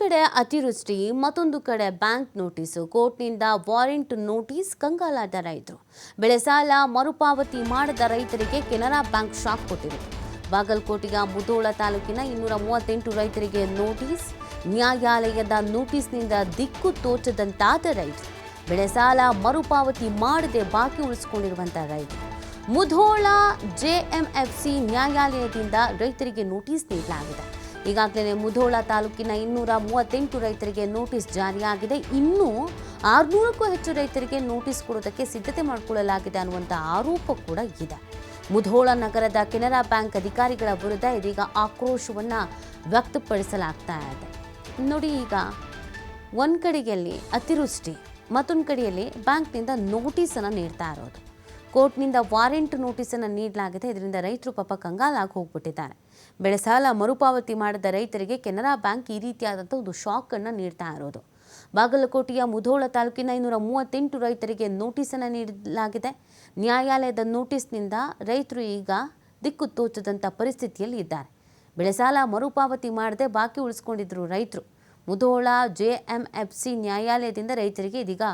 ಕಡೆ ಅತಿವೃಷ್ಟಿ, ಮತ್ತೊಂದು ಕಡೆ ಬ್ಯಾಂಕ್ ನೋಟಿಸು, ಕೋರ್ಟ್ನಿಂದ ವಾರೆಂಟ್ ನೋಟಿಸ್ ಕಂಗಾಲಾದ ರೈತರು ಬೆಳೆ ಸಾಲ, ಮರುಪಾವತಿ ಮಾಡದ ರೈತರಿಗೆ ಕೆನರಾ ಬ್ಯಾಂಕ್ ಶಾಕ್ ಕೊಟ್ಟಿದೆ. ಬಾಗಲಕೋಟೆಯ ಮುಧೋಳ ತಾಲೂಕಿನ ಇನ್ನೂರ ಮೂವತ್ತೆಂಟು ರೈತರಿಗೆ ನೋಟಿಸ್, ನ್ಯಾಯಾಲಯದ ನೋಟಿಸ್ನಿಂದ ದಿಕ್ಕು ತೋಚದಂತಾದ ರೈತರು. ಬೆಳೆ ಸಾಲ, ಮರುಪಾವತಿ ಮಾಡದೆ ಬಾಕಿ ಉಳಿಸಿಕೊಂಡಿರುವಂಥ ರೈತರು. ಮುಧೋಳ ಜೆಎಂಎಫ್ಸಿ ನ್ಯಾಯಾಲಯದಿಂದ ರೈತರಿಗೆ ನೋಟಿಸ್ ನೀಡಲಾಗಿದೆ. ಈಗಾಗಲೇ ಮುಧೋಳ ತಾಲೂಕಿನ ಇನ್ನೂರ ಮೂವತ್ತೆಂಟು ರೈತರಿಗೆ ನೋಟಿಸ್ ಜಾರಿಯಾಗಿದೆ. ಇನ್ನೂ ಆರುನೂರಕ್ಕೂ ಹೆಚ್ಚು ರೈತರಿಗೆ ನೋಟಿಸ್ ಕೊಡೋದಕ್ಕೆ ಸಿದ್ಧತೆ ಮಾಡಿಕೊಳ್ಳಲಾಗಿದೆ ಅನ್ನುವಂಥ ಆರೋಪ ಕೂಡ ಇದೆ. ಮುಧೋಳ ನಗರದ ಕೆನರಾ ಬ್ಯಾಂಕ್ ಅಧಿಕಾರಿಗಳ ವಿರುದ್ಧ ಇದೀಗ ಆಕ್ರೋಶವನ್ನು ವ್ಯಕ್ತಪಡಿಸಲಾಗ್ತಾ ಇದೆ. ನೋಡಿ ಈಗ, ಒಂದು ಕಡೆಯಲ್ಲಿ ಅತಿವೃಷ್ಟಿ, ಮತ್ತೊಂದು ಕಡೆಯಲ್ಲಿ ಬ್ಯಾಂಕ್ನಿಂದ ನೋಟಿಸನ್ನು ನೀಡ್ತಾ ಇರೋದು. ಕೋರ್ಟ್ನಿಂದ ವಾರೆಂಟ್ ನೋಟಿಸನ್ನು ನೀಡಲಾಗಿದೆ. ಇದರಿಂದ ರೈತರು ಪಾಪ ಕಂಗಾಲಾಗಿ ಹೋಗ್ಬಿಟ್ಟಿದ್ದಾರೆ. ಬೆಳೆ ಸಾಲ ಮರುಪಾವತಿ ಮಾಡಿದ ರೈತರಿಗೆ ಕೆನರಾ ಬ್ಯಾಂಕ್ ಈ ರೀತಿಯಾದಂಥ ಒಂದು ಶಾಕನ್ನು ನೀಡ್ತಾ ಇರೋದು. ಬಾಗಲಕೋಟೆಯ ಮುಧೋಳ ತಾಲೂಕಿನ ಐನೂರ ಮೂವತ್ತೆಂಟು ರೈತರಿಗೆ ನೋಟಿಸನ್ನು ನೀಡಲಾಗಿದೆ. ನ್ಯಾಯಾಲಯದ ನೋಟಿಸ್ನಿಂದ ರೈತರು ಈಗ ದಿಕ್ಕು ತೋಚದಂಥ ಪರಿಸ್ಥಿತಿಯಲ್ಲಿ ಇದ್ದಾರೆ. ಬೆಳೆ ಸಾಲ ಮರುಪಾವತಿ ಮಾಡದೆ ಬಾಕಿ ಉಳಿಸ್ಕೊಂಡಿದ್ರು ರೈತರು. Mudhol J M F C ನ್ಯಾಯಾಲಯದಿಂದ ರೈತರಿಗೆ ಇದೀಗ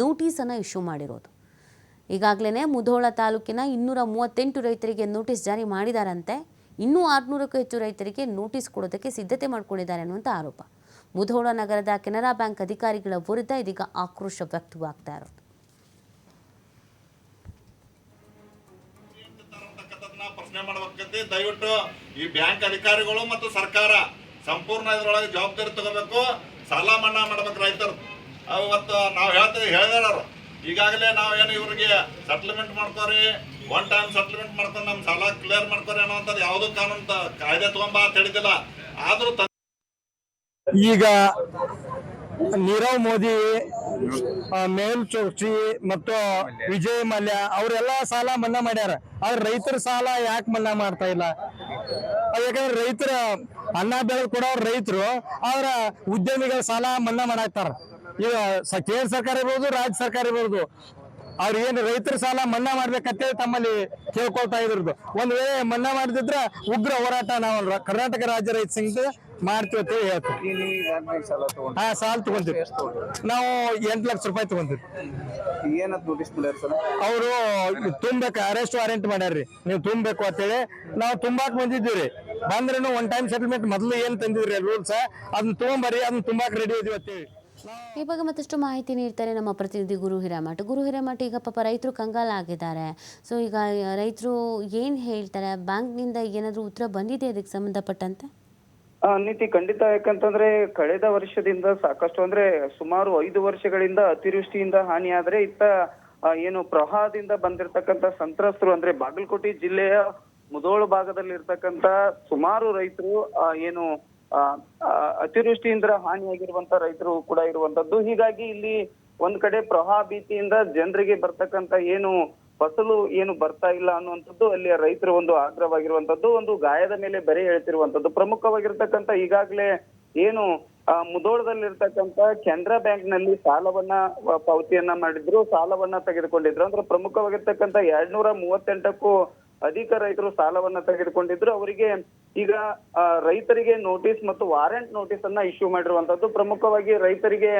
ನೋಟಿಸನ್ನು ಇಶ್ಯೂ ಮಾಡಿರೋದು. ಈಗಾಗಲೇ ಮುಧೋಳ ತಾಲೂಕಿನ ಇನ್ನೂರ ಮೂವತ್ತೆಂಟು ರೈತರಿಗೆ ನೋಟಿಸ್ ಜಾರಿ ಮಾಡಿದಾರಂತೆ. ಇನ್ನೂ ಆರುನೂರಕ್ಕೂ ಹೆಚ್ಚು ರೈತರಿಗೆ ನೋಟಿಸ್ ಕೊಡೋದಕ್ಕೆ ಸಿದ್ಧತೆ ಮಾಡಿಕೊಂಡಿದ್ದಾರೆ ಅನ್ನುವಂಥ ಆರೋಪ. ಮುಧೋಳ ನಗರದ ಕೆನರಾ ಬ್ಯಾಂಕ್ ಅಧಿಕಾರಿಗಳ ವಿರುದ್ಧ ಇದೀಗ ಆಕ್ರೋಶ ವ್ಯಕ್ತವಾಗ್ತಾ ಇರೋದು. ದಯವಿಟ್ಟು ಈ ಬ್ಯಾಂಕ್ ಅಧಿಕಾರಿಗಳು ಮತ್ತು ಸರ್ಕಾರ ಸಂಪೂರ್ಣ ಇದರೊಳಗೆ ಜವಾಬ್ದಾರಿ ತಗೋಬೇಕು. ಸಾಲ ಮನ್ನಾ ಮಾಡ್ಬೇಕು ರೈತರು. ಅವತ್ತು ನಾವು ಹೇಳ್ತೀವಿ ಹೇಳಿದಾರ ಈಗಾಗಲೇ ನಾವು ಏನು ಇವ್ರಿಗೆ ಸೆಟ್ಲ್ಮೆಂಟ್ ಮಾಡ್ಕೋರಿ? ಒನ್ ಟೈಮ್ ಸೆಟ್ಲ್ಮೆಂಟ್ ಮಾಡ್ಕೊಂಡು ನಮ್ಮ ಸಾಲ ಕ್ಲಿಯರ್ ಮಾಡ್ಕೋರಿ ಅನ್ನೋಂಥದ್ದು ಯಾವುದೂ ಕಾನೂನು ಕಾಯ್ದೆ ತಗೊಂಬ ಅಂತ ಹೇಳಿದಿಲ್ಲ ಆದ್ರೂ ಈಗ ನೀರವ್ ಮೋದಿ ಆ, ಮೇಹುಲ್ ಚೋಕ್ಸಿ ಮತ್ತು ವಿಜಯ್ ಮಲ್ಯ ಅವರೆಲ್ಲ ಸಾಲ ಮನ್ನಾ ಮಾಡ್ಯಾರ. ಆದ್ರೆ ರೈತರ ಸಾಲ ಯಾಕೆ ಮನ್ನಾ ಮಾಡ್ತಾ ಇಲ್ಲ? ಯಾಕಂದ್ರೆ ರೈತರ ಅನ್ನ ಬೆಳೆದು ಕೊಡೋರು ರೈತರು ಅವರ ಉದ್ಯಮಿಗಳ ಸಾಲ ಮನ್ನಾ ಮಾಡಾಕ್ತಾರ. ಈಗ ಕೇಂದ್ರ ಸರ್ಕಾರ ಇರ್ಬೋದು, ರಾಜ್ಯ ಸರ್ಕಾರ ಇರ್ಬೋದು, ಅವ್ರು ಏನು ರೈತರ ಸಾಲ ಮನ್ನಾ ಮಾಡ್ಬೇಕಂತೇಳಿ ತಮ್ಮಲ್ಲಿ ಕೇಳ್ಕೊಳ್ತಾ ಇದ್ರದ್ದು. ಒಂದ್ ವೇಳೆ ಮನ್ನಾ ಮಾಡಿದ್ರೆ ಉಗ್ರ ಹೋರಾಟ ನಾವು ಕರ್ನಾಟಕ ರಾಜ್ಯ ರೈತ ಸಂಘ ಮಾಡ್ತೀವಿ ಅಂತ ಹೇಳಿ ಹೇಳ್ತೀವಿ. ಹಾ, ಸಾಲ ತಗೊಂತೀವಿ. ನಾವು ಎಂಟು ಲಕ್ಷ ರೂಪಾಯಿ ತಗೊಂತೀವಿ. ಅವರು ತುಂಬಬೇಕು ಅರೆಸ್ಟ್ ವಾರೆಂಟ್ ಮಾಡ್ಯಾರ್ರಿ. ನೀವು ತುಂಬಬೇಕು ಅಂತೇಳಿ ನಾವು ತುಂಬಾಕ್ ಬಂದಿದ್ದೀವಿ ಬಂದ್ರೂ ಒನ್ ಟೈಮ್ ಸೆಟಲ್ಮೆಂಟ್ ಮೊದಲು ಏನ್ ತಂದಿದ್ರಿ ರೂಲ್ಸ್ ಅದನ್ನ ತಗೊಂಬರ್ರಿ, ಅದನ್ನ ತುಂಬಾಕ್ ರೆಡಿ ಇದೀವಿ ಅಂತೇಳಿ ಈ ಬಗ್ಗೆ ಮತ್ತಷ್ಟು ಮಾಹಿತಿ ನೀಡ್ತಾರೆ ನಮ್ಮ ಪ್ರತಿನಿಧಿ ಗುರು ಹಿರೇಮಠ. ಗುರು ಹಿರೇಮಠ ಈಗ ಪಾಪ ರೈತರು ಕಂಗಾಲಾಗಿದ್ದಾರೆ ಸೊ ಈಗ ರೈತರು ಏನು ಹೇಳ್ತಾರೆ? ಬ್ಯಾಂಕ್ನಿಂದ ಏನಾದರೂ ಉತ್ತರ ಬಂದಿದೆ ಅದಕ್ಕೆ ಸಂಬಂಧಪಟ್ಟಂತೆ? ನೀತಿ ಖಂಡಿತ. ಯಾಕಂತಂದ್ರೆ ಕಳೆದ ವರ್ಷದಿಂದ ಸಾಕಷ್ಟು ಅಂದ್ರೆ ಸುಮಾರು ಐದು ವರ್ಷಗಳಿಂದ ಅತಿವೃಷ್ಟಿಯಿಂದ ಹಾನಿಯಾದ್ರೆ ಇತ್ತ ಏನು ಪ್ರವಾಹದಿಂದ ಬಂದಿರತಕ್ಕಂತ ಸಂತ್ರಸ್ತರು ಅಂದ್ರೆ ಬಾಗಲಕೋಟೆ ಜಿಲ್ಲೆಯ ಮುದೋಳು ಭಾಗದಲ್ಲಿ ಇರ್ತಕ್ಕಂತ ಸುಮಾರು ರೈತರು ಏನು ಅತಿವೃಷ್ಟಿಯಿಂದ ಹಾನಿಯಾಗಿರುವಂತ ರೈತರು ಕೂಡ ಇರುವಂತದ್ದು. ಹೀಗಾಗಿ ಇಲ್ಲಿ ಒಂದ್ ಕಡೆ ಪ್ರವಾಹ ಭೀತಿಯಿಂದ ಜನರಿಗೆ ಬರ್ತಕ್ಕಂತ ಏನು ಫಸಲು ಏನು ಬರ್ತಾ ಇಲ್ಲ ಅನ್ನುವಂಥದ್ದು ಅಲ್ಲಿಯ ರೈತರ ಒಂದು ಆಗ್ರಹವಾಗಿರುವಂತದ್ದು ಒಂದು ಗಾಯದ ಮೇಲೆ ಬೆರೆ ಹೇಳ್ತಿರುವಂತದ್ದು ಪ್ರಮುಖವಾಗಿರ್ತಕ್ಕಂತ ಈಗಾಗಲೇ ಏನು ಆ, ಮುಧೋಳದಲ್ಲಿರ್ತಕ್ಕಂಥ ಕೆನರಾ ಬ್ಯಾಂಕ್ನಲ್ಲಿ ಸಾಲವನ್ನ ಪಾವತಿಯನ್ನ ಮಾಡಿದ್ರು. ಸಾಲವನ್ನ ತೆಗೆದುಕೊಂಡಿದ್ರು. ಅಂದ್ರೆ ಪ್ರಮುಖವಾಗಿರ್ತಕ್ಕಂತ ಎರಡ್ನೂರ ಮೂವತ್ತೆಂಟಕ್ಕೂ ಅಧಿಕ ರೈತರು ಸಾಲವನ್ನ ತೆಗೆದುಕೊಂಡಿದ್ರು. ಅವರಿಗೆ ಈಗ ರೈತರಿಗೆ ನೋಟಿಸ್ ಮತ್ತು ವಾರೆಂಟ್ ನೋಟಿಸ್ ಅನ್ನ ಇಶ್ಯೂ ಮಾಡಿರುವಂತದ್ದು ಪ್ರಮುಖವಾಗಿ ರೈತರಿಗೆ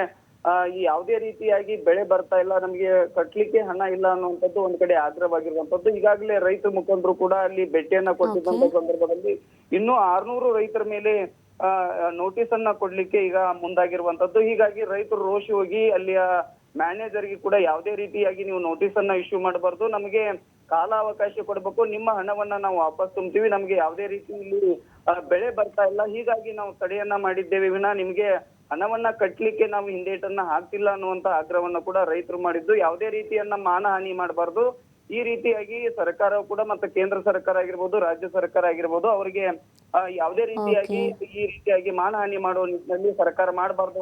ಆ, ಈ ಯಾವುದೇ ರೀತಿಯಾಗಿ ಬೆಳೆ ಬರ್ತಾ ಇಲ್ಲ ನಮಗೆ ಕಟ್ಲಿಕ್ಕೆ ಹಣ ಇಲ್ಲ ಅನ್ನುವಂಥದ್ದು ಒಂದ್ ಕಡೆ ಆಗ್ರಹವಾಗಿರುವಂತದ್ದು ಈಗಾಗಲೇ ರೈತ ಮುಖಂಡರು ಕೂಡ ಅಲ್ಲಿ ಭೇಟಿಯನ್ನ ಕೊಟ್ಟಿದ್ದಂತ ಸಂದರ್ಭದಲ್ಲಿ ಇನ್ನೂ ಆರ್ನೂರು ರೈತರ ಮೇಲೆ ಆ ನೋಟಿಸ್ ಅನ್ನ ಕೊಡ್ಲಿಕ್ಕೆ ಈಗ ಮುಂದಾಗಿರುವಂತದ್ದು ಹೀಗಾಗಿ ರೈತರು ರೋಷಿ ಹೋಗಿ ಅಲ್ಲಿಯ ಮ್ಯಾನೇಜರ್ಗೆ ಕೂಡ ಯಾವುದೇ ರೀತಿಯಾಗಿ ನೀವು ನೋಟಿಸ್ ಅನ್ನ ಇಶ್ಯೂ ಮಾಡಬಾರ್ದು. ನಮಗೆ ಕಾಲಾವಕಾಶ ಕೊಡಬೇಕು. ನಿಮ್ಮ ಹಣವನ್ನ ನಾವು ವಾಪಸ್ ತುಂಬ್ತೀವಿ. ನಮ್ಗೆ ಯಾವುದೇ ರೀತಿ ಇಲ್ಲಿ ಬೆಳೆ ಬರ್ತಾ ಇಲ್ಲ. ಹೀಗಾಗಿ ನಾವು ತಡೆಯನ್ನ ಮಾಡಿದ್ದೇವೆ ವಿನ. ನಿಮ್ಗೆ ಹಣವನ್ನ ಕಟ್ಲಿಕ್ಕೆ ನಾವು ಹಿಂದೇಟನ್ನ ಹಾಕ್ತಿಲ್ಲ ಅನ್ನುವಂತ ಆಗ್ರಹವನ್ನ ಕೂಡ ರೈತರು ಮಾಡಿದ್ದು. ಯಾವುದೇ ರೀತಿಯನ್ನ ಮಾನಹಾನಿ ಮಾಡಬಾರ್ದು. ಈ ರೀತಿಯಾಗಿ ಸರ್ಕಾರ ಕೂಡ ಮತ್ತೆ ಕೇಂದ್ರ ಸರ್ಕಾರ ಆಗಿರ್ಬೋದು ರಾಜ್ಯ ಸರ್ಕಾರ ಆಗಿರ್ಬೋದು ಅವರಿಗೆ ಯಾವುದೇ ರೀತಿಯಾಗಿ ಈ ರೀತಿಯಾಗಿ ಮಾನಹಾನಿ ಮಾಡುವ ನಿಟ್ಟಿನಲ್ಲಿ ಸರ್ಕಾರ ಮಾಡಬಾರ್ದು